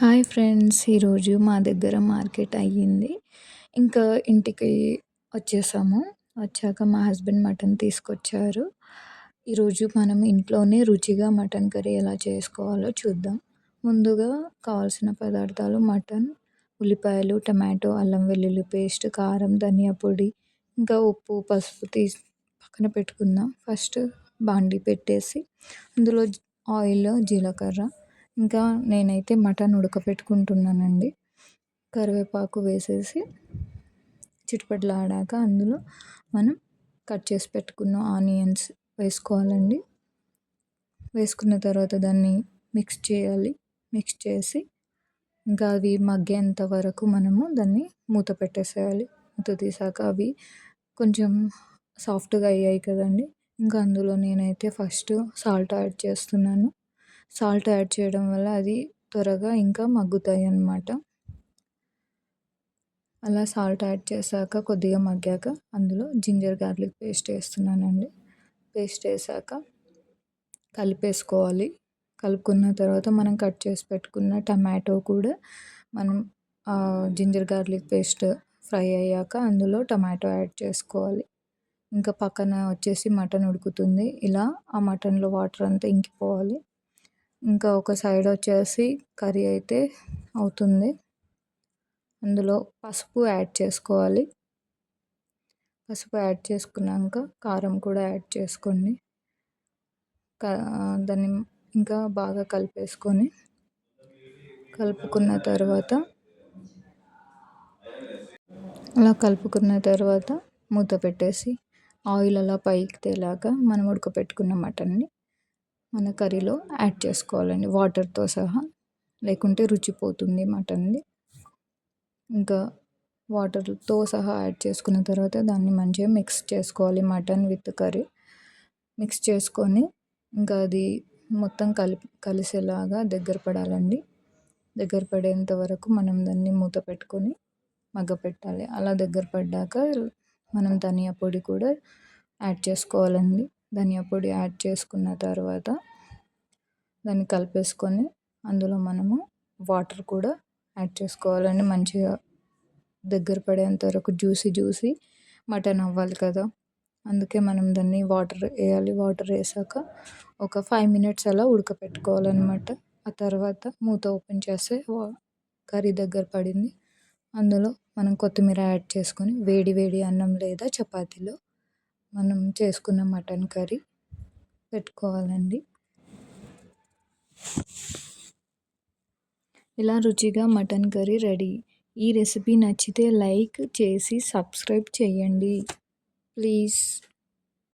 Hi friends ఈరోజు మా దగ్గర మార్కెట్ అయ్యింది. ఇంకా ఇంటికి వచ్చేసాము. వచ్చాక మా హస్బెండ్ మటన్ తీసుకొచ్చారు. ఈరోజు మనం ఇంట్లోనే రుచిగా మటన్ కర్రీ ఎలా చేసుకోవాలో చూద్దాం. ముందుగా కావాల్సిన పదార్థాలు మటన్ ఉల్లిపాయలు టమాటో అల్లం వెల్లుల్లి పేస్ట్ కారం ధనియా పొడి ఇంకా ఉప్పు పసుపు తీసి పక్కన పెట్టుకుందాం. ఫస్ట్ బాండి పెట్టేసి అందులో ఆయిల్ జీలకర్ర ఇంకా నేనైతే మటన్ ఉడకపెట్టుకుంటున్నానండి. కరివేపాకు వేసేసి చిటపటలాడాక అందులో మనం కట్ చేసి పెట్టుకున్న ఆనియన్స్ వేసుకోవాలండి. వేసుకున్న తర్వాత దాన్ని మిక్స్ చేయాలి. మిక్స్ చేసి ఇంకా అవి మగ్గేంత వరకు మనము దాన్ని మూత పెట్టేసేయాలి. మూత తీసాక అవి కొంచెం సాఫ్ట్గా అయ్యాయి కదండి. ఇంకా అందులో నేనైతే ఫస్ట్ సాల్ట్ యాడ్ చేస్తున్నాను. సాల్ట్ యాడ్ చేయడం వల్ల అది త్వరగా ఇంకా మగ్గుతాయి అన్నమాట అలా సాల్ట్ యాడ్ చేశాక కొద్దిగా మగ్గాక అందులో జింజర్ గార్లిక్ పేస్ట్ వేస్తున్నానండి. పేస్ట్ వేసాక కలిపేసుకోవాలి. కలుపుకున్న తర్వాత మనం కట్ చేసి పెట్టుకున్న టమాటో కూడా మనం జింజర్ గార్లిక్ పేస్ట్ ఫ్రై అయ్యాక అందులో టమాటో యాడ్ చేసుకోవాలి. ఇంకా పక్కన వచ్చేసి మటన్ ఉడుకుతుంది. ఇలా ఆ మటన్లో వాటర్ అంతా ఇంకిపోవాలి. ఇంకా ఒక సైడ్ వచ్చేసి కర్రీ అయితే అవుతుంది. అందులో పసుపు యాడ్ చేసుకోవాలి. పసుపు యాడ్ చేసుకున్నాక కారం కూడా యాడ్ చేసుకోండి. దాన్ని ఇంకా బాగా కలిపేసుకొని కలుపుకున్న తర్వాత అలా కలుపుకున్న తర్వాత మూత పెట్టేసి ఆయిల్ అలా పైకి తేలాక మనం ఉడకపెట్టుకున్న మటన్ని మన కర్రీలో యాడ్ చేసుకోవాలండి. వాటర్తో సహా. లేకుంటే రుచిపోతుంది మటన్ది. ఇంకా వాటర్తో సహా యాడ్ చేసుకున్న తర్వాత దాన్ని మంచిగా మిక్స్ చేసుకోవాలి మటన్ విత్ కర్రీ. మిక్స్ చేసుకొని ఇంకా అది మొత్తం కలిపి కలిసేలాగా దగ్గర పడాలండి. దగ్గర పడేంత వరకు మనం దాన్ని మూత పెట్టుకొని మగ్గపెట్టాలి అలా దగ్గర పడ్డాక మనం ధనియా పొడి కూడా యాడ్ చేసుకోవాలండి. ధనియా పొడి యాడ్ చేసుకున్న తర్వాత దాన్ని కలిపేసుకొని అందులో మనము వాటర్ కూడా యాడ్ చేసుకోవాలండి. మంచిగా దగ్గర పడేంత వరకు జ్యూసీ జ్యూసీ మటన్ అవ్వాలి కదా. అందుకే మనం దాన్ని వాటర్ వేయాలి. వాటర్ వేసాక ఒక ఫైవ్ మినిట్స్ అలా ఉడకపెట్టుకోవాలన్నమాట. ఆ తర్వాత మూత ఓపెన్ చేస్తే కర్రీ దగ్గర పడింది. అందులో మనం కొత్తిమీర యాడ్ చేసుకొని వేడి వేడి అన్నం లేదా చపాతీలో మనం చేసుకున్న మటన్ కర్రీ పెట్టుకోవాలండి. ఇలా రుచిగా మటన్ కర్రీ రెడీ. ఈ రెసిపీ నచ్చితే లైక్ చేసి సబ్స్క్రైబ్ చేయండి. ప్లీజ్.